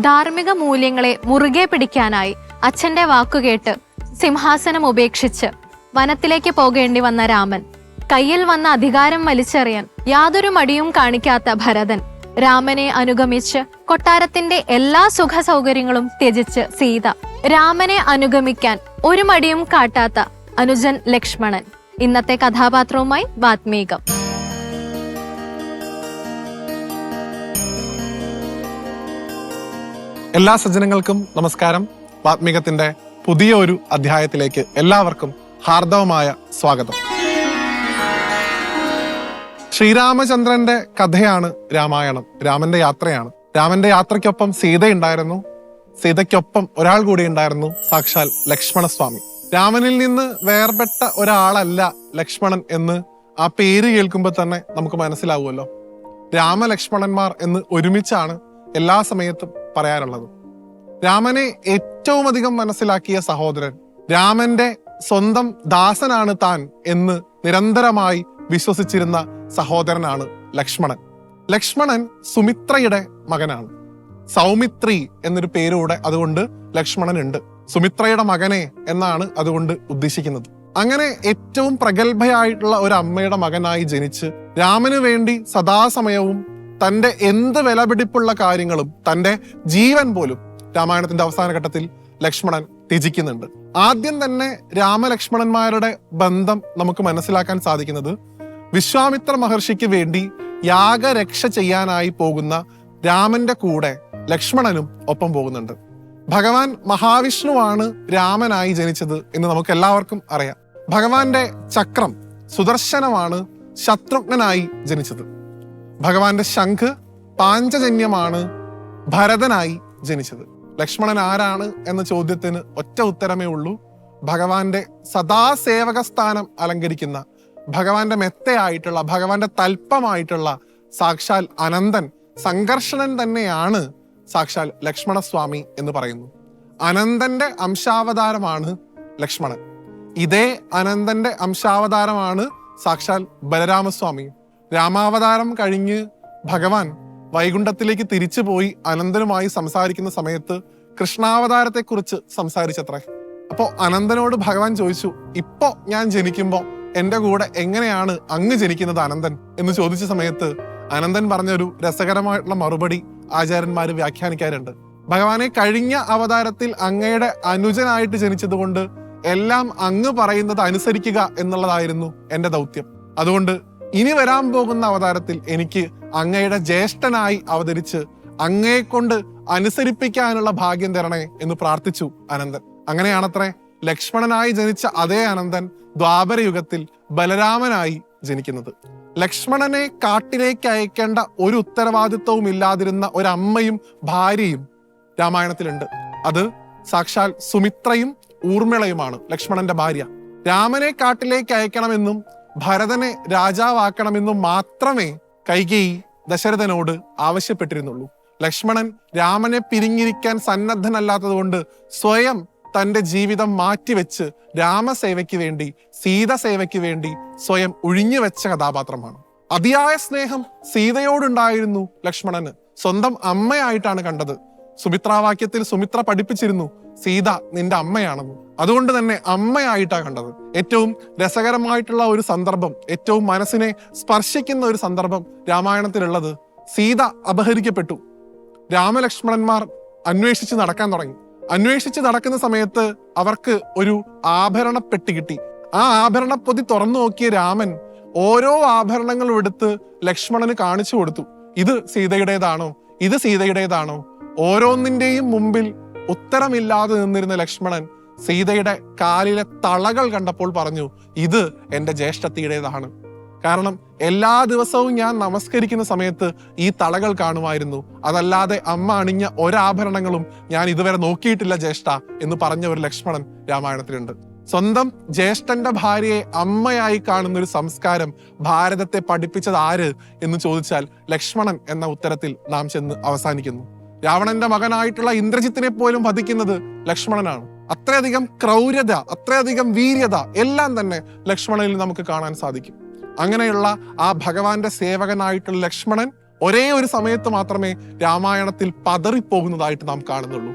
ധാർമ്മിക മൂല്യങ്ങളെ മുറുകെ പിടിക്കാനായി അച്ഛന്റെ വാക്കുകേട്ട് സിംഹാസനം ഉപേക്ഷിച്ച് വനത്തിലേക്ക് പോകേണ്ടി വന്ന രാമൻ കയ്യിൽ വന്ന അധികാരം വലിച്ചെറിയാൻ യാതൊരു മടിയും കാണിക്കാത്ത ഭരതൻ രാമനെ അനുഗമിച്ച് കൊട്ടാരത്തിന്റെ എല്ലാ സുഖ സൗകര്യങ്ങളും ത്യജിച്ച് സീത രാമനെ അനുഗമിക്കാൻ ഒരു മടിയും കാട്ടാത്ത അനുജൻ ലക്ഷ്മണൻ. ഇന്നത്തെ കഥാപാത്രവുമായി വാത്മീകം. എല്ലാ സജ്ജനങ്ങൾക്കും നമസ്കാരം. വാത്മീകത്തിന്റെ പുതിയ ഒരു അധ്യായത്തിലേക്ക് എല്ലാവർക്കും ഹാർദവമായ സ്വാഗതം. ശ്രീരാമചന്ദ്രന്റെ കഥയാണ് രാമായണം രാമന്റെ യാത്രയാണ്. രാമന്റെ യാത്രയ്ക്കൊപ്പം സീതയുണ്ടായിരുന്നു. സീതയ്ക്കൊപ്പം ഒരാൾ കൂടി ഉണ്ടായിരുന്നു സാക്ഷാൽ ലക്ഷ്മണസ്വാമി. രാമനിൽ നിന്ന് വേർപെട്ട ഒരാളല്ല ലക്ഷ്മണൻ എന്ന് ആ പേര് കേൾക്കുമ്പോൾ തന്നെ നമുക്ക് മനസ്സിലാവുമല്ലോ. രാമലക്ഷ്മണന്മാർ എന്ന് ഒരുമിച്ചാണ് എല്ലാ സമയത്തും പറയാറുള്ളത്. രാമനെ ഏറ്റവും അധികം മനസ്സിലാക്കിയ സഹോദരൻ രാമന്റെ സ്വന്തം ദാസനാണ് താൻ എന്ന് നിരന്തരമായി വിശ്വസിച്ചിരുന്ന സഹോദരനാണ് ലക്ഷ്മണൻ. ലക്ഷ്മണൻ സുമിത്രയുടെ മകനാണ്. സൗമിത്രി എന്നൊരു പേരൂടെ അതുകൊണ്ട് ലക്ഷ്മണൻ ഉണ്ട് സുമിത്രയുടെ മകനെ എന്നാണ് അതുകൊണ്ട് ഉദ്ദേശിക്കുന്നത്. അങ്ങനെ ഏറ്റവും പ്രഗത്ഭയായിട്ടുള്ള ഒരു അമ്മയുടെ മകനായി ജനിച്ച് രാമന് വേണ്ടി സദാസമയവും തന്റെ എന്ത് വിലപിടിപ്പുള്ള കാര്യങ്ങളും തന്റെ ജീവൻ പോലും രാമായണത്തിന്റെ അവസാന ഘട്ടത്തിൽ ലക്ഷ്മണൻ ത്യജിക്കുന്നുണ്ട്. ആദ്യം തന്നെ രാമലക്ഷ്മണന്മാരുടെ ബന്ധം നമുക്ക് മനസ്സിലാക്കാൻ സാധിക്കുന്നത് വിശ്വാമിത്ര മഹർഷിക്ക് വേണ്ടി യാഗരക്ഷ ചെയ്യാനായി പോകുന്ന രാമന്റെ കൂടെ ലക്ഷ്മണനും ഒപ്പം പോകുന്നുണ്ട്. ഭഗവാൻ മഹാവിഷ്ണുവാണ് രാമനായി ജനിച്ചത് എന്ന് നമുക്ക് എല്ലാവർക്കും അറിയാം. ഭഗവാന്റെ ചക്രം സുദർശനമാണ് ശത്രുഘ്നനായി ജനിച്ചത്. ഭഗവാന്റെ ശംഖ് പാഞ്ചജന്യമാണ്. ഭരതനായി ജനിച്ചത്. ലക്ഷ്മണൻ ആരാണ് എന്ന ചോദ്യത്തിന് ഒറ്റ ഉത്തരമേ ഉള്ളൂ. ഭഗവാന്റെ സദാസേവക സ്ഥാനം അലങ്കരിക്കുന്ന ഭഗവാന്റെ മെത്തയായിട്ടുള്ള ഭഗവാന്റെ തൽപ്പമായിട്ടുള്ള സാക്ഷാൽ അനന്തൻ സംഘർഷണൻ തന്നെയാണ് സാക്ഷാൽ ലക്ഷ്മണസ്വാമി എന്ന് പറയുന്നു. അനന്തന്റെ അംശാവതാരമാണ് ലക്ഷ്മണൻ. ഇതേ അനന്തന്റെ അംശാവതാരമാണ് സാക്ഷാൽ ബലരാമസ്വാമി രാമാവതാരം കഴിഞ്ഞ് ഭഗവാൻ വൈകുണ്ഠത്തിലേക്ക് തിരിച്ചു പോയി അനന്തനുമായി സംസാരിക്കുന്ന സമയത്ത് കൃഷ്ണാവതാരത്തെക്കുറിച്ച് സംസാരിച്ചത്രേ. അപ്പോൾ അനന്തനോട് ഭഗവാൻ ചോദിച്ചു ഇപ്പോ ഞാൻ ജനിക്കുമ്പോൾ എന്റെ കൂടെ എങ്ങനെയാണ് അങ്ങ് ജനിക്കുന്നത് അനന്തൻ? എന്ന് ചോദിച്ച സമയത്ത് അനന്തൻ പറഞ്ഞൊരു രസകരമായിട്ടുള്ള മറുപടി ആചാര്യന്മാർ വ്യാഖ്യാനിക്കാറുണ്ട്. ഭഗവാനെ കഴിഞ്ഞ അവതാരത്തിൽ അങ്ങയുടെ അനുജനായിട്ട് ജനിച്ചതുകൊണ്ട് എല്ലാം അങ്ങ് പറയുന്നത് അനുസരിക്കുക എന്നുള്ളതായിരുന്നു എന്റെ ദൗത്യം. അതുകൊണ്ട് ഇനി വരാൻ പോകുന്ന അവതാരത്തിൽ എനിക്ക് അങ്ങയുടെ ജ്യേഷ്ഠനായി അവതരിച്ച് അങ്ങയെ കൊണ്ട് അനുസരിപ്പിക്കാനുള്ള ഭാഗ്യം തരണേ എന്ന് പ്രാർത്ഥിച്ചു അനന്തൻ. അങ്ങനെയാണത്രേ ലക്ഷ്മണനായി ജനിച്ച അതേ അനന്തൻ ദ്വാപരയുഗത്തിൽ ബലരാമനായി ജനിക്കുന്നത്. ലക്ഷ്മണനെ കാട്ടിലേക്ക് അയക്കേണ്ട ഒരു ഉത്തരവാദിത്വവും ഇല്ലാതിരുന്ന ഒരമ്മയും ഭാര്യയും രാമായണത്തിലുണ്ട്. അത് സാക്ഷാൽ സുമിത്രയും ഊർമിളയുമാണ് ലക്ഷ്മണന്റെ ഭാര്യ. രാമനെ കാട്ടിലേക്ക് അയക്കണമെന്നും ഭരതനെ രാജാവാക്കണമെന്ന് മാത്രമേ കൈകേയി ദശരഥനോട് ആവശ്യപ്പെട്ടിരുന്നുള്ളൂ. ലക്ഷ്മണൻ രാമനെ പിരിഞ്ഞിരിക്കാൻ സന്നദ്ധനല്ലാത്തതുകൊണ്ട് സ്വയം തന്റെ ജീവിതം മാറ്റിവെച്ച് രാമസേവയ്ക്ക് വേണ്ടി സീതസേവയ്ക്ക് വേണ്ടി സ്വയം ഒഴിഞ്ഞു വെച്ച കഥാപാത്രമാണ്. അതിയായ സ്നേഹം സീതയോടുണ്ടായിരുന്നു ലക്ഷ്മണന്. സ്വന്തം അമ്മയായിട്ടാണ് കണ്ടത്. സുമിത്രാവാക്യത്തിൽ സുമിത്ര പഠിപ്പിച്ചിരുന്നു സീത നിന്റെ അമ്മയാണെന്ന്. അതുകൊണ്ട് തന്നെ അമ്മയായിട്ടാണ് കണ്ടത്. ഏറ്റവും രസകരമായിട്ടുള്ള ഒരു സന്ദർഭം ഏറ്റവും മനസ്സിനെ സ്പർശിക്കുന്ന ഒരു സന്ദർഭം രാമായണത്തിലുള്ളത് സീത അപഹരിക്കപ്പെട്ടു. രാമലക്ഷ്മണന്മാർ അന്വേഷിച്ച് നടക്കാൻ തുടങ്ങി. അന്വേഷിച്ച് നടക്കുന്ന സമയത്ത് അവർക്ക് ഒരു ആഭരണപ്പെട്ടി കിട്ടി. ആ ആഭരണപ്പൊതി തുറന്നു നോക്കിയ രാമൻ ഓരോ ആഭരണങ്ങളും എടുത്ത് ലക്ഷ്മണന് കാണിച്ചു കൊടുത്തു. ഇത് സീതയുടേതാണോ? ഇത് സീതയുടേതാണോ? ഓരോന്നിന്റെയും മുമ്പിൽ ഉത്തരമില്ലാതെ നിന്നിരുന്ന ലക്ഷ്മണൻ സീതയുടെ കാലിലെ തളകൾ കണ്ടപ്പോൾ പറഞ്ഞു ഇത് എന്റെ ജ്യേഷ്ഠത്തിയുടേതാണ്. കാരണം എല്ലാ ദിവസവും ഞാൻ നമസ്കരിക്കുന്ന സമയത്ത് ഈ തളകൾ കാണുമായിരുന്നു. അതല്ലാതെ അമ്മ അണിഞ്ഞ ഒരാഭരണങ്ങളും ഞാൻ ഇതുവരെ നോക്കിയിട്ടില്ല ജ്യേഷ്ഠ എന്ന് പറഞ്ഞ ഒരു ലക്ഷ്മണൻ രാമായണത്തിലുണ്ട്. സ്വന്തം ജ്യേഷ്ഠന്റെ ഭാര്യയെ അമ്മയായി കാണുന്ന ഒരു സംസ്കാരം ഭാരതത്തെ പഠിപ്പിച്ചത് ആര് എന്ന് ചോദിച്ചാൽ ലക്ഷ്മണൻ എന്ന ഉത്തരത്തിൽ നാം ചെന്ന് അവസാനിക്കുന്നു. രാവണന്റെ മകനായിട്ടുള്ള ഇന്ദ്രജിത്തിനെ പോലും വധിക്കുന്നത് ലക്ഷ്മണനാണ്. അത്രയധികം ക്രൗര്യത അത്രയധികം വീര്യത എല്ലാം തന്നെ ലക്ഷ്മണനിൽ നമുക്ക് കാണാൻ സാധിക്കും. അങ്ങനെയുള്ള ആ ഭഗവാന്റെ സേവകനായിട്ടുള്ള ലക്ഷ്മണൻ ഒരേ ഒരു സമയത്ത് മാത്രമേ രാമായണത്തിൽ പതറിപ്പോകുന്നതായിട്ട് നാം കാണുന്നുള്ളൂ.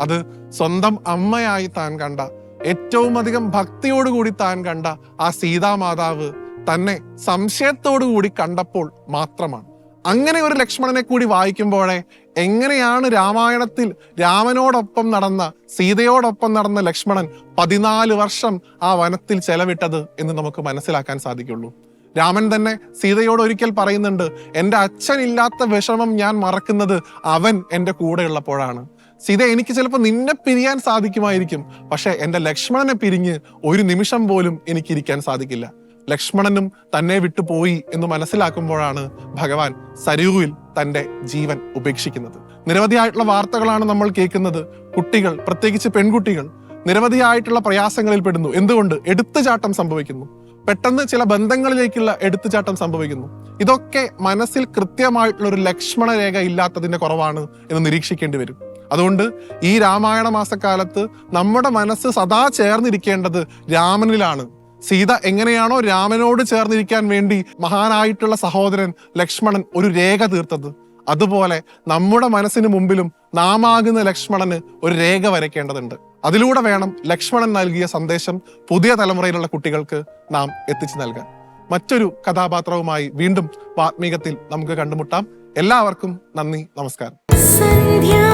അത് സ്വന്തം അമ്മയായി താൻ കണ്ട ഏറ്റവും അധികം ഭക്തിയോടുകൂടി താൻ കണ്ട ആ സീതാമാതാവ് തന്നെ സംശയത്തോടു കൂടി കണ്ടപ്പോൾ മാത്രമാണ്. അങ്ങനെ ഒരു ലക്ഷ്മണനെ കൂടി വായിക്കുമ്പോഴേ എങ്ങനെയാണ് രാമായണത്തിൽ രാമനോടൊപ്പം നടന്ന സീതയോടൊപ്പം നടന്ന ലക്ഷ്മണൻ പതിനാല് വർഷം ആ വനത്തിൽ ചെലവിട്ടത് എന്ന് നമുക്ക് മനസ്സിലാക്കാൻ സാധിക്കുള്ളൂ. രാമൻ തന്നെ സീതയോട് ഒരിക്കൽ പറയുന്നുണ്ട് എന്റെ അച്ഛനില്ലാത്ത വിഷമം ഞാൻ മറക്കുന്നത് അവൻ എന്റെ കൂടെയുള്ളപ്പോഴാണ് സീത എനിക്ക് ചിലപ്പോൾ നിന്നെ പിരിയാൻ സാധിക്കുമായിരിക്കും പക്ഷേ എന്റെ ലക്ഷ്മണനെ പിരിഞ്ഞ് ഒരു നിമിഷം പോലും എനിക്കിരിക്കാൻ സാധിക്കില്ല. ലക്ഷ്മണനും തന്നെ വിട്ടുപോയി എന്ന് മനസ്സിലാക്കുമ്പോഴാണ് ഭഗവാൻ സരയൂവിൽ തന്റെ ജീവൻ ഉപേക്ഷിക്കുന്നത്. നിരവധിയായിട്ടുള്ള വാർത്തകളാണ് നമ്മൾ കേൾക്കുന്നത്. കുട്ടികൾ പ്രത്യേകിച്ച് പെൺകുട്ടികൾ നിരവധിയായിട്ടുള്ള പ്രയാസങ്ങളിൽ പെടുന്നു. എന്തുകൊണ്ട്? എടുത്തുചാട്ടം സംഭവിക്കുന്നു. പെട്ടെന്ന് ചില ബന്ധങ്ങളിലേക്കുള്ള എടുത്തുചാട്ടം സംഭവിക്കുന്നു. ഇതൊക്കെ മനസ്സിൽ കൃത്യമായിട്ടുള്ള ഒരു ലക്ഷ്മണ രേഖ ഇല്ലാത്തതിന്റെ കുറവാണ് എന്ന് നിരീക്ഷിക്കേണ്ടി വരും. അതുകൊണ്ട് ഈ രാമായണ മാസക്കാലത്ത് നമ്മുടെ മനസ്സ് സദാ ചേർന്നിരിക്കേണ്ടത് രാമനിലാണ്. സീത എങ്ങനെയാണോ രാമനോട് ചേർന്നിരിക്കാൻ വേണ്ടി മഹാനായിട്ടുള്ള സഹോദരൻ ലക്ഷ്മണൻ ഒരു രേഖ തീർത്തത്. അതുപോലെ നമ്മുടെ മനസ്സിന് മുമ്പിലും നാമാകുന്ന ലക്ഷ്മണന് ഒരു രേഖ വരയ്ക്കേണ്ടതുണ്ട്. അതിലൂടെ വേണം ലക്ഷ്മണൻ നൽകിയ സന്ദേശം പുതിയ തലമുറയിലുള്ള കുട്ടികൾക്ക് നാം എത്തിച്ചു നൽകാൻ. മറ്റൊരു കഥാപാത്രവുമായി വീണ്ടും ആത്മീകത്തിൽ നമുക്ക് കണ്ടുമുട്ടാം. എല്ലാവർക്കും നന്ദി നമസ്കാരം.